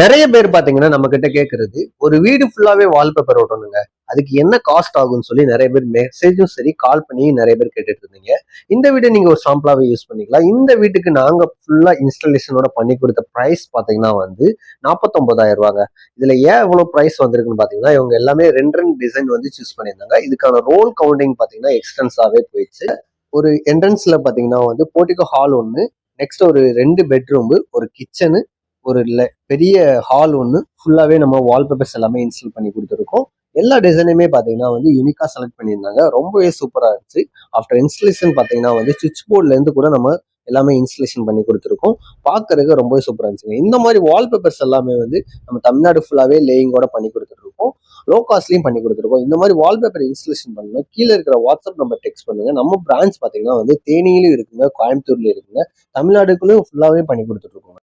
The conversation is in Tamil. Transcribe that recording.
நிறைய பேர் பாத்தீங்கன்னா நம்ம கிட்ட கேட்கறது ஒரு வீடு ஃபுல்லாவே வால்பேப்பர் ஓட்டணுங்க. அதுக்கு என்ன காஸ்ட் ஆகும்னு சொல்லி நிறைய பேர் மெசேஜும் சரி கால் பண்ணி நிறைய பேர் கேட்டுட்டு இருந்தீங்க. இந்த வீடை நீங்க ஒரு சாம்பிளாவே யூஸ் பண்ணிக்கலாம். இந்த வீட்டுக்கு நாங்க ஃபுல்லா இன்ஸ்டாலேஷனோட பண்ணி கொடுத்த பிரைஸ் பாத்தீங்கன்னா வந்து நாற்பத்தொன்பதாயிரம் ரூபாங்க. இதுல ஏன் இவ்வளவு பிரைஸ் வந்திருக்குன்னு பாத்தீங்கன்னா இவங்க எல்லாமே ரெண்டு ரெண்டு டிசைன் வந்து சூஸ் பண்ணியிருந்தாங்க. இதுக்கான ரோல் கவுண்டிங் பாத்தீங்கன்னா எக்ஸ்டென்ஸாவே போயிடுச்சு. ஒரு என்ட்ரன்ஸ்ல பாத்தீங்கன்னா வந்து போட்டிக்கோ ஹால் ஒன்று நெக்ஸ்ட் ஒரு ரெண்டு பெட்ரூம் ஒரு கிச்சனு ஒரு பெரிய ஹால் ஒன்று ஃபுல்லாகவே நம்ம வால்பேப்பர்ஸ் எல்லாமே இன்ஸ்டால் பண்ணி கொடுத்துருக்கோம். எல்லா டிசைனுமே பார்த்தீங்கன்னா வந்து யூனிக்காக செலக்ட் பண்ணியிருந்தாங்க. ரொம்பவே சூப்பராக இருந்துச்சு. ஆஃப்டர் இன்ஸ்டலேஷன் பார்த்தீங்கன்னா வந்து சுவிட்ச் போர்ட்லேருந்து கூட நம்ம எல்லாமே இன்ஸ்டலேஷன் பண்ணி கொடுத்துருக்கோம். பார்க்கறதுக்கு ரொம்பவே சூப்பராக இருந்துச்சுங்க. இந்த மாதிரி வால்பேப்பர்ஸ் எல்லாமே வந்து நம்ம தமிழ்நாடு ஃபுல்லாகவே லேயிங்கோட பண்ணி கொடுத்துருக்கோம். லோ காஸ்ட்லையும் பண்ணி கொடுத்துருக்கோம். இந்த மாதிரி வால்பேப்பர் இன்ஸ்டலேஷன் பண்ணணும் கீழே இருக்கிற வாட்ஸ்அப் நம்பர் டெக்ஸ்ட் பண்ணுங்க. நம்ம பிரான்ச் பார்த்தீங்கன்னா வந்து தேனியிலும் இருக்குங்க கோயம்புத்தூர்லேயும் இருக்குங்க. தமிழ்நாடுக்குள்ளேயும் ஃபுல்லாகவே பண்ணி கொடுத்துட்ருக்கோம்